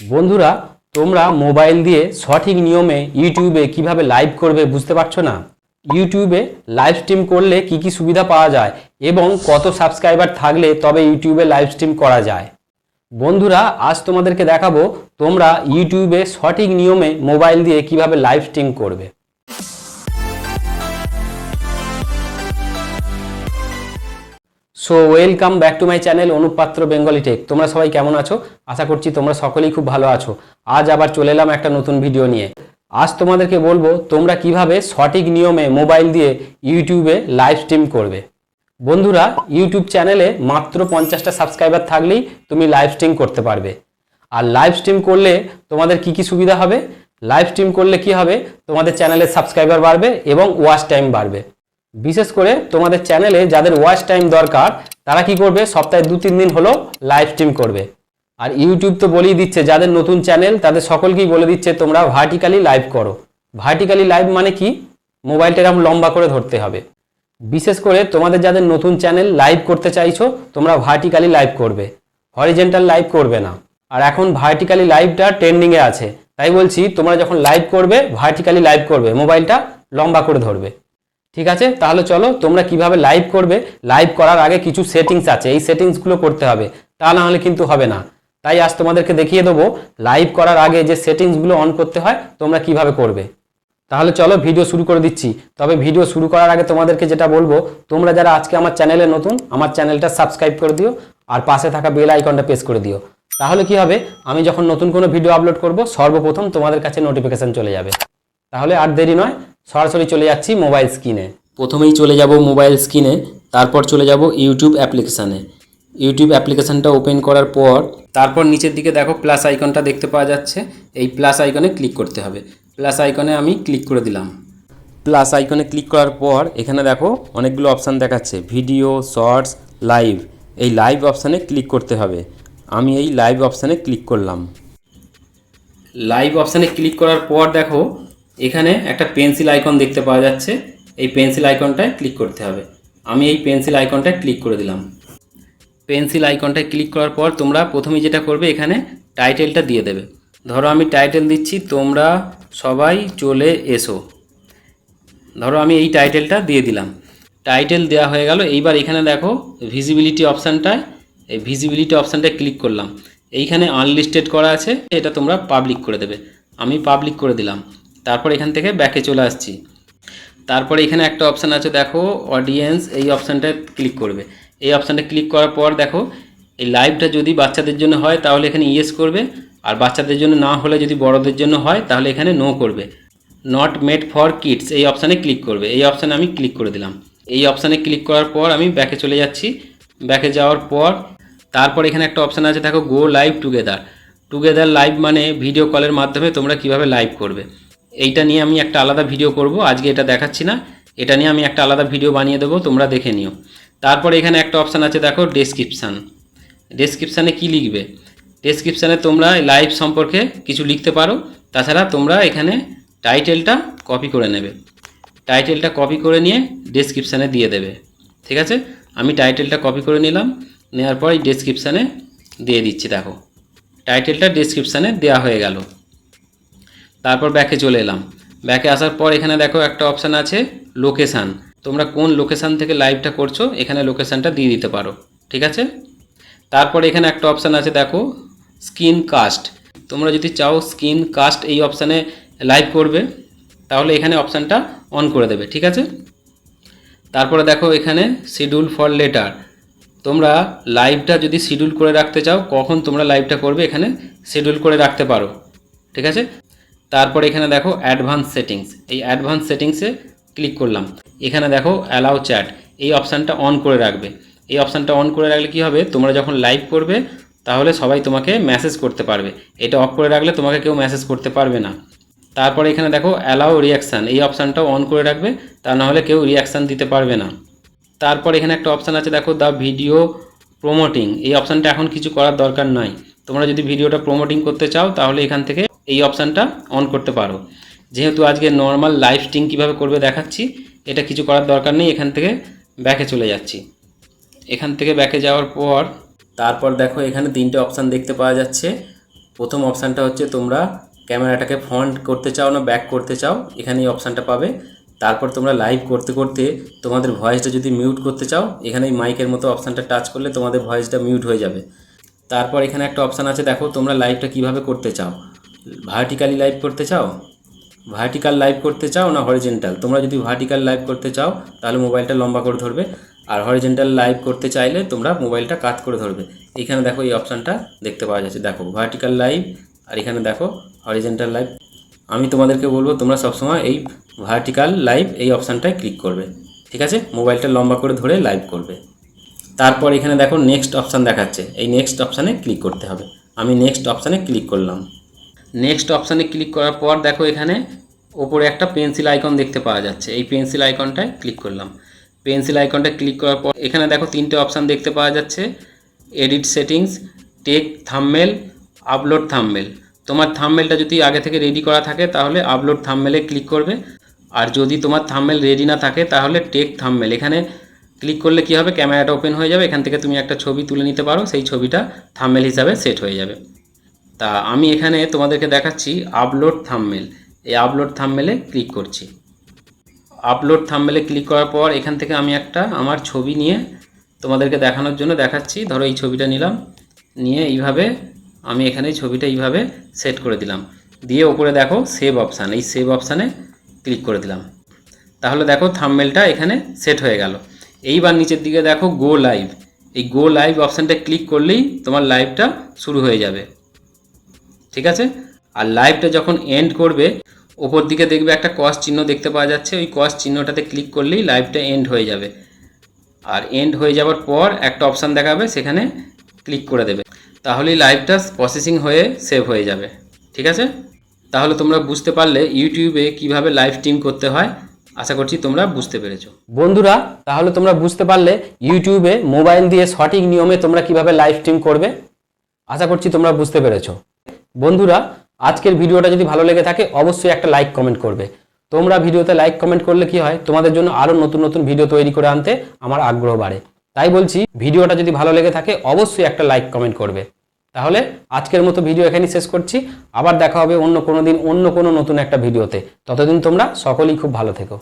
বন্ধুরা, তোমরা মোবাইল দিয়ে সঠিক নিয়মে ইউটিউবে কীভাবে লাইভ করবে বুঝতে পারছ না? ইউটিউবে লাইভ স্ট্রিম করলে কি কি সুবিধা পাওয়া যায় এবং কত সাবস্ক্রাইবার থাকলে তবে ইউটিউবে লাইভ স্ট্রিম করা যায়? বন্ধুরা, আজ তোমাদেরকে দেখাবো তোমরা ইউটিউবে সঠিক নিয়মে মোবাইল দিয়ে কীভাবে লাইভ স্ট্রিম করবে। So welcome back to my channel অনুপাত্র Bengali tech তোমরা সবাই কেমন আছো? আশা করছি তোমরা সকলেই খুব ভালো আছো। আজ আবার চলে এলাম একটা নতুন ভিডিও নিয়ে। আজ তোমাদেরকে বলব, তোমরা কীভাবে সঠিক নিয়মে মোবাইল দিয়ে ইউটিউবে লাইভ স্ট্রিম করবে। বন্ধুরা, ইউটিউব চ্যানেলে মাত্র পঞ্চাশটা সাবস্ক্রাইবার থাকলেই তুমি লাইভ স্ট্রিম করতে পারবে। আর লাইভ স্ট্রিম করলে তোমাদের কি কি সুবিধা হবে? লাইভ স্ট্রিম করলে কি হবে? তোমাদের চ্যানেলের সাবস্ক্রাইবার বাড়বে এবং ওয়াচ টাইম বাড়বে। বিশেষ করে তোমাদের চ্যানেলে যাদের ওয়াচ টাইম দরকার, তারা কি করবে? সপ্তাহে দু, তিন দিন হলো লাইভ স্ট্রিম করবে। আর ইউটিউব তো বলেই দিচ্ছে, যাদের নতুন চ্যানেল তাদের সকলকেই বলে দিচ্ছে, তোমরা ভার্টিক্যালি লাইভ করো। ভার্টিক্যালি লাইভ মানে কি? মোবাইলটা এরকম লম্বা করে ধরতে হবে। বিশেষ করে তোমাদের যাদের নতুন চ্যানেল লাইভ করতে চাইছো, তোমরা ভার্টিক্যালি লাইভ করবে। হরিজেন্টাল লাইভ করবে না। আর এখন ভার্টিক্যালি লাইভটা ট্রেন্ডিংয়ে আছে। তাই বলছি, তোমরা যখন লাইভ করবে ভার্টিক্যালি লাইভ করবে, মোবাইলটা লম্বা করে ধরবে। ঠিক আছে? তাহলে চলো, তোমরা কীভাবে লাইভ করবে? লাইভ করার আগে কিছু সেটিংস আছে। এই সেটিংসগুলো করতে হবে। তা না হলে কিন্তু হবে না। তাই আজ তোমাদেরকে দেখিয়ে দেবো লাইভ করার আগে যে সেটিংসগুলো অন করতে হয়, তোমরা কীভাবে করবে। তাহলে চলো ভিডিও শুরু করে দিচ্ছি। তবে ভিডিও শুরু করার আগে তোমাদেরকে যেটা বলব, তোমরা যারা আজকে আমার চ্যানেলে নতুন, আমার চ্যানেলটা সাবস্ক্রাইব করে দিও আর পাশে থাকা বেল আইকনটা প্রেস করে দিও। তাহলে কি হবে? আমি যখন নতুন কোনো ভিডিও আপলোড করব, সর্বপ্রথম তোমাদের কাছে নোটিফিকেশন চলে যাবে। তাহলে আর দেরি নয়। সরাসরি চলে যাচ্ছি মোবাইল স্ক্রিনে প্রথমেই চলে যাব মোবাইল স্ক্রিনে তারপর চলে যাব ইউটিউব অ্যাপ্লিকেশানে ইউটিউব অ্যাপ্লিকেশানটা ওপেন করার পর, তারপর নিচের দিকে দেখো প্লাস আইকনটা দেখতে পাওয়া যাচ্ছে। এই প্লাস আইকনে ক্লিক করতে হবে। প্লাস আইকনে আমি ক্লিক করে দিলাম। প্লাস আইকনে ক্লিক করার পর, এখানে দেখো অনেকগুলো অপশান দেখাচ্ছে। ভিডিও শর্টস লাইভ এই লাইভ অপশানে ক্লিক করতে হবে। আমি এই লাইভ অপশানে ক্লিক করলাম। লাইভ অপশানে ক্লিক করার পর দেখো এখানে একটা পেন্সিল আইকন দেখতে পাওয়া যাচ্ছে। এই পেন্সিল আইকনটায় ক্লিক করতে হবে। আমি এই পেন্সিল আইকনটায় ক্লিক করে দিলাম। পেন্সিল আইকনটায় ক্লিক করার পর তোমরা প্রথমে যেটা করবে, এখানে টাইটেলটা দিয়ে দেবে। ধরো আমি টাইটেল দিচ্ছি, তোমরা সবাই চলে এসো। ধরো আমি এই টাইটেলটা দিয়ে দিলাম। টাইটেল দেওয়া হয়ে গেল। এইবার এখানে দেখো ভিজিবিলিটি অপশানটায়, এই ভিজিবিলিটি অপশানটায় ক্লিক করলাম। এইখানে আনলিস্টেড করা আছে, এটা তোমরা পাবলিক করে দেবে। আমি পাবলিক করে দিলাম। তারপর এখান থেকে ব্যাকে চলে আসছি। তারপরে এখানে একটা অপশান আছে, দেখো অডিয়েন্স এই অপশানটা ক্লিক করবে। এই অপশানটা ক্লিক করার পর দেখো, এই লাইভটা যদি বাচ্চাদের জন্য হয়, তাহলে এখানে ইয়েস করবে। আর বাচ্চাদের জন্য না হলে যদি বড়দের জন্য হয়, তাহলে এখানে নো করবে। নট মেড ফর কিডস এই অপশানে ক্লিক করবে। এই অপশানে আমি ক্লিক করে দিলাম। এই অপশানে ক্লিক করার পর আমি ব্যাকে চলে যাচ্ছি। ব্যাকে যাওয়ার পর, তারপর এখানে একটা অপশান আছে, দেখো go live together together live মানে ভিডিও কলের মাধ্যমে তোমরা কীভাবে লাইভ করবে। এইটা নিয়ে আমি একটা আলাদা ভিডিও করব, আজকে এটা দেখাচ্ছি না। এটা নিয়ে আমি একটা আলাদা ভিডিও বানিয়ে দেবো, তোমরা দেখে নিও। তারপর এখানে একটা অপশান আছে, দেখো ডেসক্রিপশান ডেসক্রিপশানে কি লিখবে? ডেসক্রিপশানে তোমরা লাইভ সম্পর্কে কিছু লিখতে পারো, তাছাড়া তোমরা এখানে টাইটেলটা কপি করে নেবে। টাইটেলটা কপি করে নিয়ে ডেসক্রিপশানে দিয়ে দেবে। ঠিক আছে? আমি টাইটেলটা কপি করে নিলাম, নেওয়ার পর এই ডেসক্রিপশানে দিয়ে দিচ্ছি, দেখো। টাইটেলটা ডেসক্রিপশানে দেওয়া হয়ে গেল। তারপর ব্যাকে চলে এলাম। ব্যাকে আসার পর এখানে দেখো একটা অপশান আছে লোকেশান তোমরা কোন লোকেশান থেকে লাইভটা করছ, এখানে লোকেশানটা দিয়ে দিতে পারো, ঠিক আছে? তারপর এখানে একটা অপশান আছে, দেখো স্ক্রিন কাস্ট তোমরা যদি চাও স্ক্রিন কাস্ট এই অপশানে লাইভ করবে, তাহলে এখানে অপশানটা অন করে দেবে, ঠিক আছে? তারপরে দেখো এখানে শিডিউল ফর লেটার তোমরা লাইভটা যদি শিডিউল করে রাখতে চাও, কখন তোমরা লাইভটা করবে, এখানে শিডিউল করে রাখতে পারো, ঠিক আছে? তারপর এখানে দেখো অ্যাডভান্স সেটিংস এই অ্যাডভান্স সেটিংসে ক্লিক করলাম। এখানে দেখো অ্যালাউ চ্যাট এই অপশানটা অন করে রাখবে। এই অপশানটা অন করে রাখলে কী হবে? তোমরা যখন লাইভ করবে, তাহলে সবাই তোমাকে মেসেজ করতে পারবে। এটা অফ করে রাখলে তোমাকে কেউ মেসেজ করতে পারবে না। তারপরে এখানে দেখো অ্যালাউ রিয়াকশান এই অপশানটাও অন করে রাখবে, তা নাহলে কেউ রিয়াকশান দিতে পারবে না। তারপর এখানে একটা অপশান আছে, দেখো দ্য ভিডিও প্রমোটিং এই অপশানটা এখন কিছু করার দরকার নাই। তোমরা যদি ভিডিওটা প্রমোটিং করতে চাও, তাহলে এখান থেকে এই অপশানটা অন করতে পারো। যেহেতু আজকে নর্মাল লাইভ স্ট্রিং কীভাবে করবে দেখাচ্ছি, এটা কিছু করার দরকার নেই, এখান থেকে ব্যাকে চলে যাচ্ছি। এখান থেকে ব্যাকে যাওয়ার পর, তারপর দেখো এখানে তিনটে অপশান দেখতে পাওয়া যাচ্ছে। প্রথম অপশানটা হচ্ছে তোমরা ক্যামেরাটাকে ফ্রন্ট করতে চাও না ব্যাক করতে চাও এখানে এই অপশানটা পাবে। তারপর তোমরা লাইভ করতে করতে তোমাদের ভয়েসটা যদি মিউট করতে চাও এখানে এই মাইকের মতো অপশানটা টাচ করলে তোমাদের ভয়েসটা মিউট হয়ে যাবে। তারপর এখানে একটা অপশান আছে, দেখো তোমরা লাইভটা কীভাবে করতে চাও। ভার্টিক্যালি লাইভ করতে চাও? ভার্টিক্যাল লাইভ করতে চাও না হরিজেন্টাল তোমরা যদি ভার্টিক্যাল লাইভ করতে চাও, তাহলে মোবাইলটা লম্বা করে ধরবে। আর হরিজেন্টাল লাইভ করতে চাইলে তোমরা মোবাইলটা কাত করে ধরবে। এখানে দেখো এই অপশানটা দেখতে পাওয়া যাচ্ছে। দেখো ভার্টিক্যাল লাইভ আর এখানে দেখো হরিজেন্টাল লাইভ আমি তোমাদেরকে বলব, তোমরা সবসময় এই ভার্টিক্যাল লাইভ এই অপশানটায় ক্লিক করবে। ঠিক আছে? মোবাইলটা লম্বা করে ধরে লাইভ করবে। তারপর এখানে দেখো নেক্সট অপশান দেখাচ্ছে। এই নেক্সট অপশানে ক্লিক করতে হবে। আমি নেক্সট অপশানে ক্লিক করলাম। নেক্সট অপশানে ক্লিক করার পর দেখো এখানে ওপরে একটা পেন্সিল আইকন দেখতে পাওয়া যাচ্ছে। এই পেন্সিল আইকনটায় ক্লিক করলাম। পেন্সিল আইকনটা ক্লিক করার পর এখানে দেখো তিনটে অপশান দেখতে পাওয়া যাচ্ছে। Edit settings take thumbnail upload thumbnail তোমার থাম্বমেলটা যদি আগে থেকে রেডি করা থাকে তাহলে আপলোড থাম্বমেলে ক্লিক করবে। আর যদি তোমার থাম্বমেল রেডি না থাকে তাহলে টেক থাম্বমেল এখানে ক্লিক করলে কি হবে? ক্যামেরাটা ওপেন হয়ে যাবে। এখান থেকে তুমি একটা ছবি তুলে নিতে পারো। সেই ছবিটা থাম্বমেল হিসাবে সেট হয়ে যাবে। তা আমি এখানে তোমাদেরকে দেখাচ্ছি আপলোড থাম্বমেল এই আপলোড থাম্বমেলে ক্লিক করছি। আপলোড থাম্বমেলে ক্লিক করার পর এখান থেকে আমি একটা আমার ছবি নিয়ে তোমাদেরকে দেখানোর জন্য দেখাচ্ছি। ধরো এই ছবিটা নিলাম, নিয়ে এইভাবে আমি এখানে ছবিটা এইভাবে সেট করে দিলাম। দিয়ে ওপরে দেখো সেভ অপশান এই সেভ অপশানে ক্লিক করে দিলাম। তাহলে দেখো থাম্বমেলটা এখানে সেট হয়ে গেল। এইবার নিচের দিকে দেখো গো লাইভ এই গো লাইভ অপশানটা ক্লিক করলেই তোমার লাইভটা শুরু হয়ে যাবে। ঠিক আছে? আর লাইভটা যখন এন্ড করবে ওপর দিকে দেখবে একটা কস চিহ্ন দেখতে পাওয়া যাচ্ছে। ওই কস চিহ্নটাতে ক্লিক করলেই লাইভটা এন্ড হয়ে যাবে। আর এন্ড হয়ে যাওয়ার পর একটা অপশান দেখাবে, সেখানে ক্লিক করে দেবে। তাহলেই লাইভটা প্রসেসিং হয়ে সেভ হয়ে যাবে। ঠিক আছে? তাহলে তোমরা বুঝতে পারলে ইউটিউবে কীভাবে লাইভ স্ট্রিম করতে হয়। আশা করছি তোমরা বুঝতে পেরেছ। বন্ধুরা, তাহলে তোমরা বুঝতে পারলে ইউটিউবে মোবাইল দিয়ে সঠিক নিয়মে তোমরা কীভাবে লাইভ স্ট্রিম করবে। আশা করছি তোমরা বুঝতে পেরেছ। বন্ধুরা, আজকের ভিডিওটা যদি ভালো লেগে থাকে, অবশ্যই একটা লাইক কমেন্ট করবে। তোমরা ভিডিওতে লাইক কমেন্ট করলে কি হয়? তোমাদের জন্য আরও নতুন নতুন ভিডিও তৈরি করে আনতে আমার আগ্রহ বাড়ে। তাই বলছি, ভিডিওটা যদি ভালো লেগে থাকে, অবশ্যই একটা লাইক কমেন্ট করবে। তাহলে আজকের মতো ভিডিও এখানেই শেষ করছি। আবার দেখা হবে অন্য কোনো দিন অন্য কোনো নতুন একটা ভিডিওতে ততদিন তোমরা সকলেই খুব ভালো থেকো।